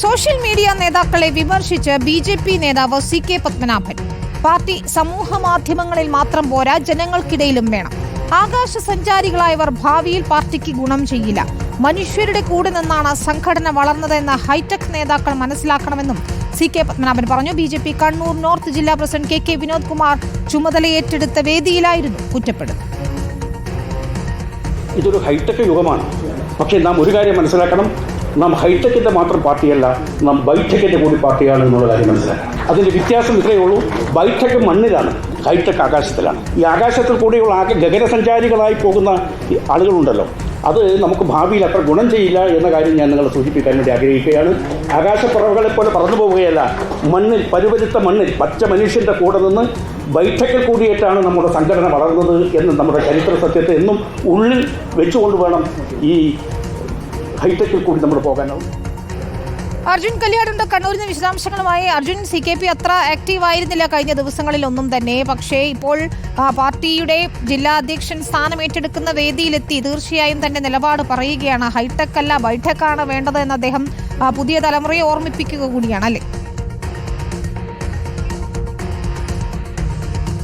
Social media നേതാക്കളെ വിമർശിച്ച് B J P നേതാവ് സി കെ പത്മനാഭൻ. പാർട്ടി സമൂഹ മാധ്യമങ്ങളിൽ മാത്രം പോരാ ജനങ്ങൾക്കിടയിലും വേണം. ആകാശ സഞ്ചാരികളായവർ ഭാവിയിൽ പാർട്ടിക്ക് ഗുണം ചെയ്യില്ല. മനുഷ്യരുടെ കൂടെ നിന്നാണ് സംഘടന വളർന്നതെന്ന് ഹൈടെക് നേതാക്കൾ മനസ്സിലാക്കണമെന്നും സി കെ പത്മനാഭൻ പറഞ്ഞു. B J P Kannur north ജില്ലാ president K K Vinod Kumar ചുമതലയേറ്റെടുത്ത വേദിയിലായിരുന്നു കുറ്റപ്പെടുന്നത് ഇതൊരു ഹൈടെക് യുഗമാണ്. പക്ഷേ നാം ഒരു കാര്യം മനസ്സിലാക്കണം. നാം ഹൈടെക്കിന്റെ മാത്രം പാർട്ടിയല്ല നാം ബൈടെക്കിന്റെ കൂടി പാർട്ടിയാണ് എന്നുള്ള കാര്യം മനസ്സിലാക്കാം അതിന്റെ വ്യത്യാസം ഇത്രയേ ഉള്ളൂ. ബൈടെക് മണ്ണിലാണ് ഹൈടെക് ആകാശത്തിലാണ്. ഈ ആകാശത്തിൽ കൂടിയുള്ള ആകെ ഗഗനസഞ്ചാരികളായി പോകുന്ന ആളുകളുണ്ടല്ലോ അത് നമുക്ക് ഭാവിയിൽ അത്ര ഗുണം ചെയ്യില്ല എന്ന കാര്യം ഞാൻ നിങ്ങളെ സൂചിപ്പിക്കാൻ വേണ്ടി ആഗ്രഹിക്കുകയാണ്. ആകാശപ്പറവുകളെ പോലെ പറന്നു പോവുകയല്ല മണ്ണിൽ പരുവരുത്ത മണ്ണിൽ പച്ച മനുഷ്യന്റെ കൂടെ നിന്ന് ബൈഠക്കിൽ കൂടിയിട്ടാണ് നമ്മുടെ സംഘടന വളർന്നത് എന്ന് നമ്മുടെ ചരിത്ര സത്യത്തെ എന്നും ഉള്ളിൽ വെച്ചുകൊണ്ട് വേണം ഈ ഹൈടെക്കിൽ കൂടി നമ്മൾ പോകാനാവും. അർജുൻ കല്യാടുണ്ട്. കണ്ണൂരിന് വിശദാംശങ്ങളുമായി അർജുൻ സി കെ പി അത്ര ആക്റ്റീവ് ആയിരുന്നില്ല കഴിഞ്ഞ ദിവസങ്ങളിലൊന്നും തന്നെ. പക്ഷേ ഇപ്പോൾ പാർട്ടിയുടെ ജില്ലാ അധ്യക്ഷൻ സ്ഥാനം ഏറ്റെടുക്കുന്ന വേദിയിലെത്തി. തീർച്ചയായും തന്റെ നിലപാട് പറയുകയാണ്. ഹൈടെക് അല്ല ബൈഠക് ആണ് വേണ്ടത് എന്ന് അദ്ദേഹം പുതിയ തലമുറയെ ഓർമ്മിപ്പിക്കുക കൂടിയാണ് അല്ലേ?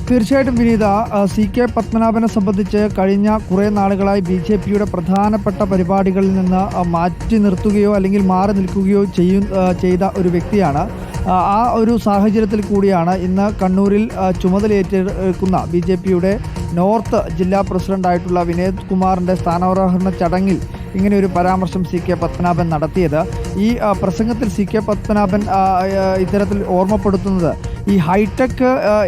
തീർച്ചയായിട്ടും വിനീത സി കെ പത്മനാഭനെ സംബന്ധിച്ച് കഴിഞ്ഞ കുറേ നാളുകളായി ബി ജെ പിയുടെ പ്രധാനപ്പെട്ട പരിപാടികളിൽ നിന്ന് മാറ്റി നിർത്തുകയോ അല്ലെങ്കിൽ മാറി നിൽക്കുകയോ ചെയ്യും ചെയ്ത ഒരു വ്യക്തിയാണ്. ആ, ഒരു സാഹചര്യത്തിൽ കൂടിയാണ് ഇന്ന് കണ്ണൂരിൽ ചുമതലയേറ്റെടുക്കുന്ന ബി ജെ പിയുടെ നോർത്ത് ജില്ലാ പ്രസിഡന്റായിട്ടുള്ള വിനോദ് കുമാറിന്റെ സ്ഥാനാരോഹണ ചടങ്ങിൽ ഇങ്ങനെ ഒരു പരാമർശം സി കെ പത്മനാഭൻ നടത്തിയത്. ഈ പ്രസംഗത്തിൽ സി കെ പത്മനാഭൻ ഇത്തരത്തിൽ ഓർമ്മപ്പെടുത്തുന്നത് ഈ ഹൈടെക്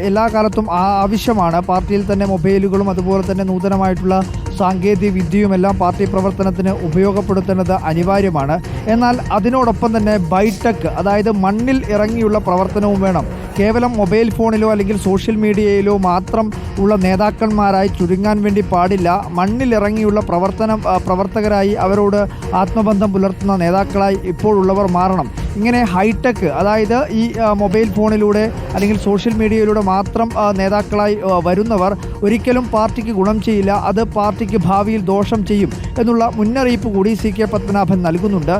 എല്ലാ കാലത്തും ആവശ്യമാണ്. പാർട്ടിയിൽ തന്നെ മൊബൈലുകളും അതുപോലെ തന്നെ നൂതനമായിട്ടുള്ള സാങ്കേതിക വിദ്യയുമെല്ലാം പാർട്ടി പ്രവർത്തനത്തിന് ഉപയോഗപ്പെടുത്തേണ്ടത് അനിവാര്യമാണ്. എന്നാൽ അതിനോടൊപ്പം തന്നെ ബൈടെക് അതായത് മണ്ണിൽ ഇറങ്ങിയുള്ള പ്രവർത്തനവും വേണം. കേവലം മൊബൈൽ ഫോണിലോ അല്ലെങ്കിൽ സോഷ്യൽ മീഡിയയിലോ മാത്രം ഉള്ള നേതാക്കന്മാരായി ചുരുങ്ങാൻ വേണ്ടി പാടില്ല. മണ്ണിലിറങ്ങിയുള്ള പ്രവർത്തനം പ്രവർത്തകരായി അവരോട് ആത്മബന്ധം പുലർത്തുന്ന നേതാക്കളായി ഇപ്പോഴുള്ളവർ മാറണം. ഇങ്ങനെ ഹൈടെക് അതായത് ഈ മൊബൈൽ ഫോണിലൂടെ അല്ലെങ്കിൽ സോഷ്യൽ മീഡിയയിലൂടെ മാത്രം നേതാക്കളായി വരുന്നവർ ഒരിക്കലും പാർട്ടിക്ക് ഗുണം ചെയ്യില്ല അത് പാർട്ടിക്ക് ഭാവിയിൽ ദോഷം ചെയ്യും എന്നുള്ള മുന്നറിയിപ്പ് കൂടി സി കെ പത്മനാഭൻ നൽകുന്നുണ്ട്.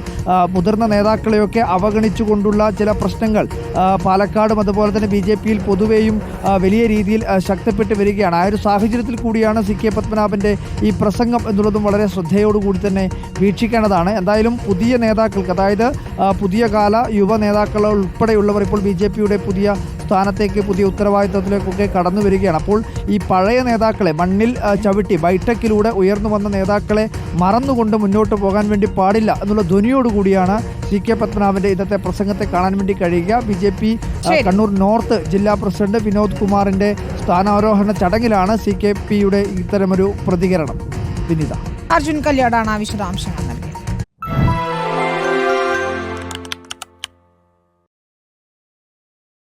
മുതിർന്ന നേതാക്കളെയൊക്കെ അവഗണിച്ചുകൊണ്ടുള്ള ചില പ്രശ്നങ്ങൾ പാലക്കാടും അതുപോലെ തന്നെ ബി ജെ പിയിൽ പൊതുവെയും വലിയ രീതിയിൽ ശക്തിപ്പെട്ട് വരികയാണ്. ആ ഒരു സാഹചര്യത്തിൽ കൂടിയാണ് സി കെ പത്മനാഭന്റെ ഈ പ്രസംഗം എന്നുള്ളതും വളരെ ശ്രദ്ധയോടുകൂടി തന്നെ വീക്ഷിക്കേണ്ടതാണ്. എന്തായാലും പുതിയ നേതാക്കൾക്ക് അതായത് പുതിയ കാല യുവ നേതാക്കൾ ഉൾപ്പെടെയുള്ളവർ ഇപ്പോൾ ബി ജെ പിയുടെ പുതിയ സ്ഥാനത്തേക്ക് പുതിയ ഉത്തരവാദിത്തത്തിലേക്കൊക്കെ കടന്നു വരികയാണ്. അപ്പോൾ ഈ പഴയ നേതാക്കളെ മണ്ണിൽ ചവിട്ടി ബൈഠക്കിലൂടെ ഉയർന്നു വന്ന നേതാക്കളെ മറന്നുകൊണ്ട് മുന്നോട്ട് പോകാൻ വേണ്ടി പാടില്ല എന്നുള്ള ധ്വനിയോടുകൂടിയാണ് സി കെ പത്മനാഭന്റെ ഇന്നത്തെ പ്രസംഗത്തെ കാണാൻ വേണ്ടി കഴിയുക. B J P Kannur north ജില്ലാ പ്രസിഡന്റ് വിനോദ് കുമാറിന്റെ സ്ഥാനാരോഹണ ചടങ്ങിലാണ് സി കെ പിയുടെ ഇത്തരമൊരു പ്രതികരണം. വിനിത. അർജുൻ കല്യാടാണ് ആ വിശദാംശങ്ങൾ